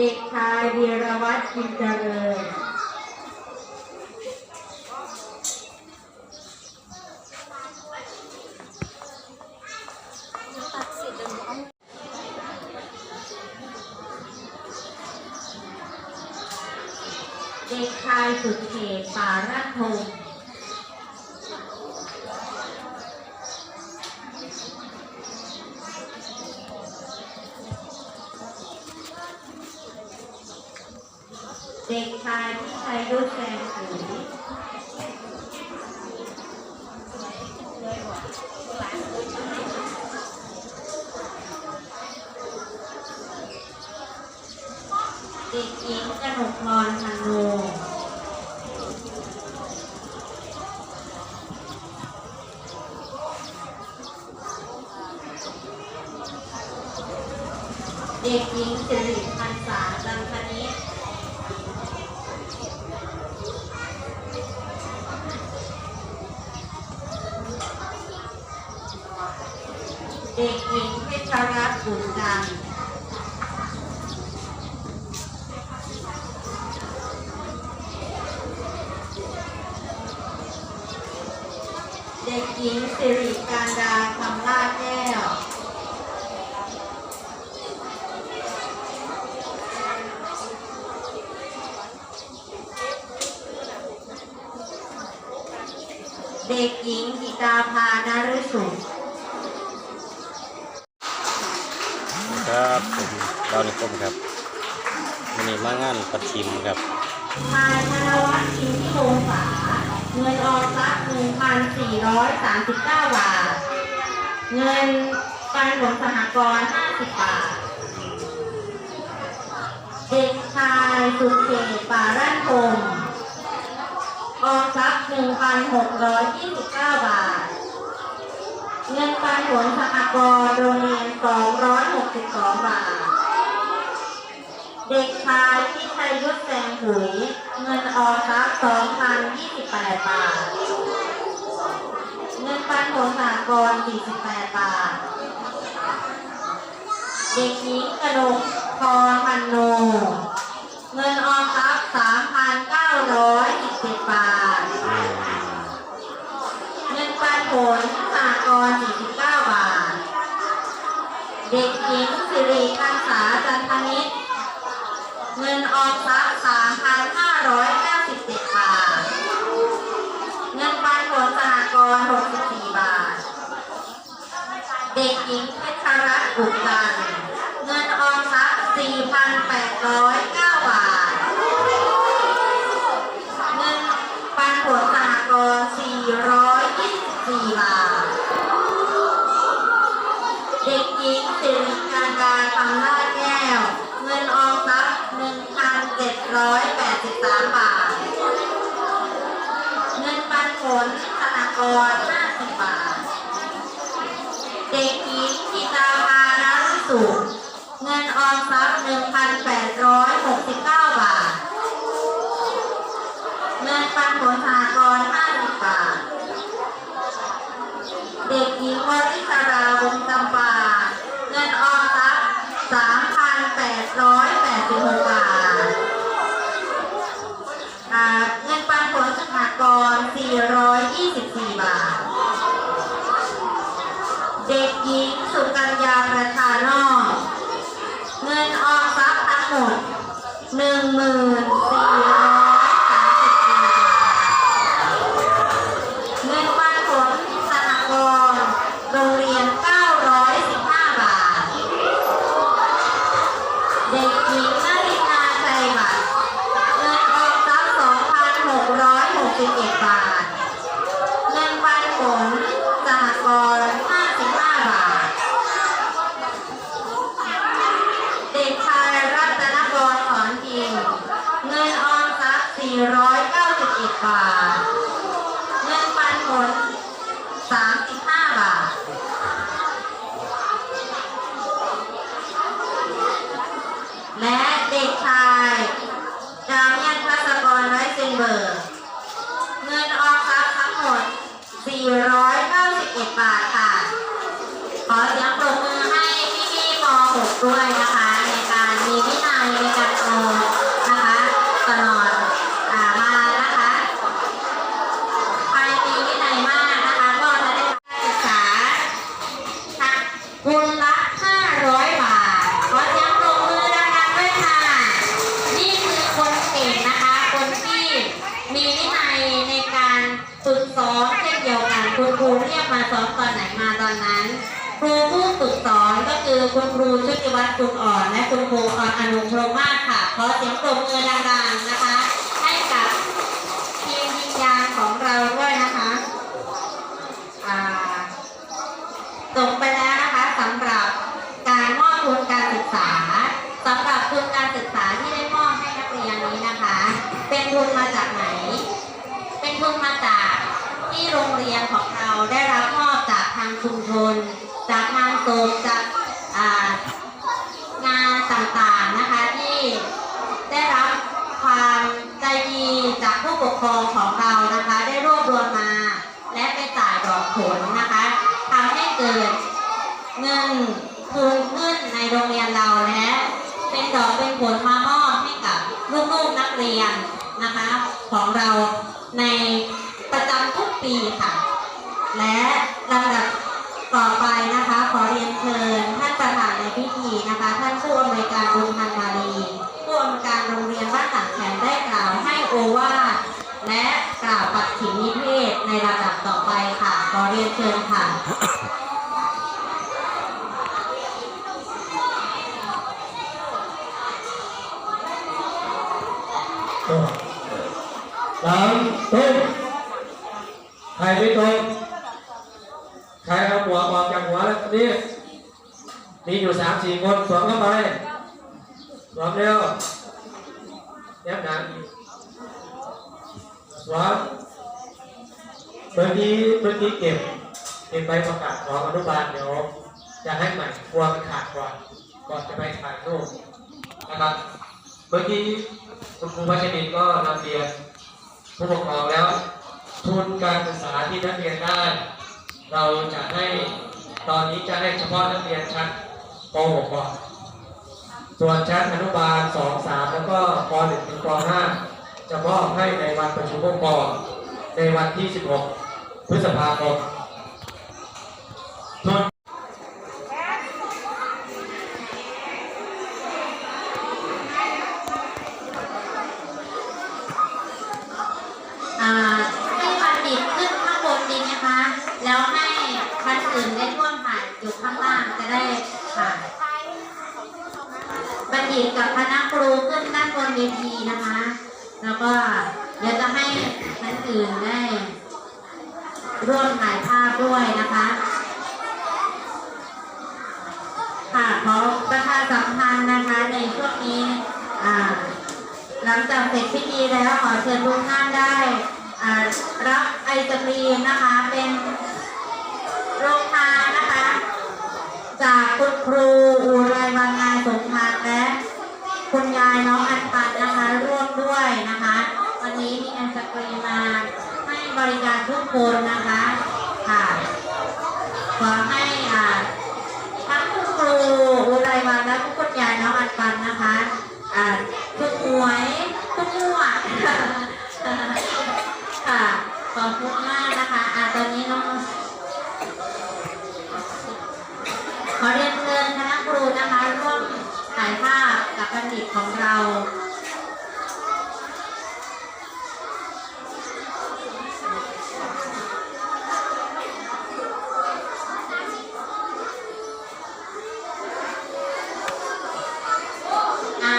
เด็กชายวีรวัตรชินเจริญเด็กชายสุดเขตป่ารัตพงศ์ เด็กชายที่ชัยยุทธแสงสีเลยบอกหลานเลยใช่ไหมเด็กหญิงกนกพรพันโนเด็กหญิงสิริพันษาจันทนิษ เด็กหญิงเพชรรัตน์บุญจันทร์เด็กหญิงสิริการดาคำลาดแก้ว เด็กหญิงกิตาพานารุสุข ครับผม ดาวนิคมครับวันนี้มางานประชิมครับนายธนวัฒน์ชินที่วงศาเงินออมทรัพย์1,439 บาท เงินปันผลสหกรณ์50 บาท เด็กชายสุเขตป่ารั่นพงออมทรัพย์1,629 บาท เงินปันผลสหกรณ์โรงเรียน 262 บาท เด็กชายที่ชัยยุทธแสงหุยเงินออมทรัพย์2,028 บาท เงินปันผลสหกร48 บาท เด็กหญิงกระดกพรพันโน เงินออมทรัพย์3,917 บาท เงินปันผลสหกร49 บาท เด็กหญิงสิริคันษาจันทนิษฐ์ เงินออมทรัพย์3,597 บาท เงินปันผลสหกรณ์64 บาท เด็กหญิงเพชรรัตน์บุกจัน เงินออมทรัพย์4,809 นปันผลธนากร50บาท เด็กหญิงกิตาภานรุสุขเงินออมทรัพย์1,869 บาท เงินปันผลสหกรณ์50 บาท เด็กหญิงวริศราวงจำปา เงินออมทรัพย์3,886 บาท ร 422 เสียงปรบมือให้พี่ๆป .6 ด้วยนะคะ ในการมีวินัยในการเออกนะคะตลอด คุณครูชุติวัฒน์คุณอ่อน และคุณครูออนอนุพรหมมาศค่ะ ขอเสียงปรบมือดังๆนะคะ ให้กับทีมยิงยางของเราด้วยนะคะอ่าจบไปแล้วนะคะสำหรับการมอบทุนการศึกษาสำหรับทุนการศึกษาที่ได้มอบให้นักเรียนนี้นะคะ เป็นทุนมาจากไหน เป็นทุนมาจากที่โรงเรียนของเราได้รับมอบจากทางชุมชน จากงานศพจากอ่างานต่างๆนะคะที่ได้รับความใจดีจากผู้ปกครองของเรานะคะ ได้รวบรวมมา และไปจ่ายดอกผลนะคะทำให้เกิด เงินทุนขึ้นในโรงเรียนเราและเป็นดอกเป็นผลมามอบให้กับลูกๆนักเรียนนะคะ ของเราในประจำทุกปีค่ะ และลำดับต่อไปนะคะ ขอเรียนเชิญท่านประธานในพิธีนะคะ ท่านผู้อำนวยการโรงพันมาลีผู้อำนวยการโรงเรียนบ้านสังแขมได้กล่าวให้โอวาทและกล่าวปัดฉิมนิเทศในลำดับต่อไปค่ะ ขอเรียนเชิญค่ะ ตุ้ใครไม่ตรงใครเอาหัวออกจากหัวแล้วนี่มีอยู่สามสี่คนสวมเข้าไปสวมเร็วแนบหนาอีกสวมเมื่อกี้เมื่อกี้เก็บเก็บใบประกาศของอนุบาลเดี๋ยวจะให้ใหม่กลัวมันขาดก่อนก่อนจะไปถ่ายรูปนะครับเมื่อกี้คุณครูวัชรินก็นำเรียน ผู้ปกครองแล้วทุนการศึกษาที่นักเรียนได้ เราจะให้ตอนนี้จะให้เฉพาะนักเรียนชั้นป .6 ก่อนส่วนชั้นอนุบาล 2 3 แล้วก็ป .1 ถึงป .5 จะมอบให้ในวันประชุมผู้ปกครองในวันที่ 16 พฤษภาคมทุน อ่าให้บัณฑิตขึ้นข้างบนดีไหมคะ แล้วให้คันอื่นได้ร่วมผ่านอยู่ข้างล่างจะได้ผ่านบัณฑิ ตกับคณะครูขึ้นด้านบนเวทีนะคะ แล้วก็เดี๋ยวจะให้คันอื่นได้ ร่วมถ่ายภาพด้วยนะคะค่ะขอประชาสัมพันธ์นะคะในช่วงนี้หลังจากเสร็จพิธีแล้วขอเชิญทุกท่านได้รับไอศครีมนะคะเป็นโรงทานนะคะ จากคุณครูอุไรวันงานสงทานและ คุณยายน้องอันพันนะคะร่วมด้วยนะคะ วันนี้มีแอศครีมาให้บริการทุกคนนะคะค่ะขอให้ บัณฑิตของเราอ่า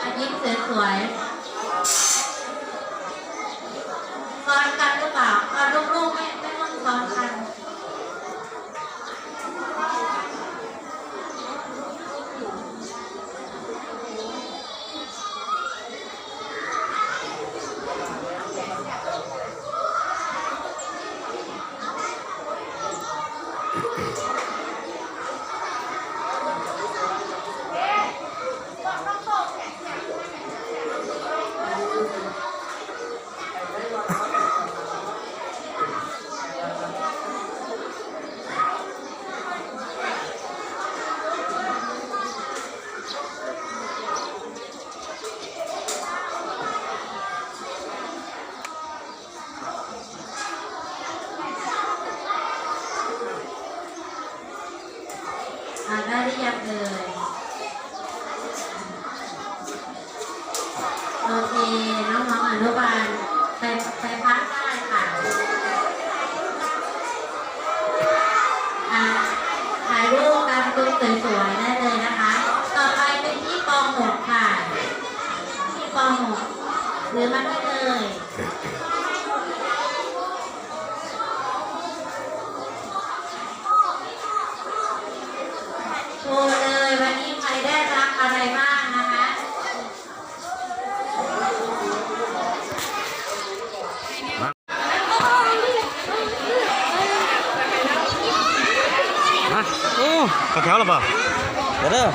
อะยิ้มสวยๆซ้อนกันหรือเปล่าอะลูกๆไม่ไม่ โชว์เลยวันนี้ใครได้รับอะไรบ้างนะคะฮะโอ้กระแถวหรือเปล่าเดี๋ยวเด้อ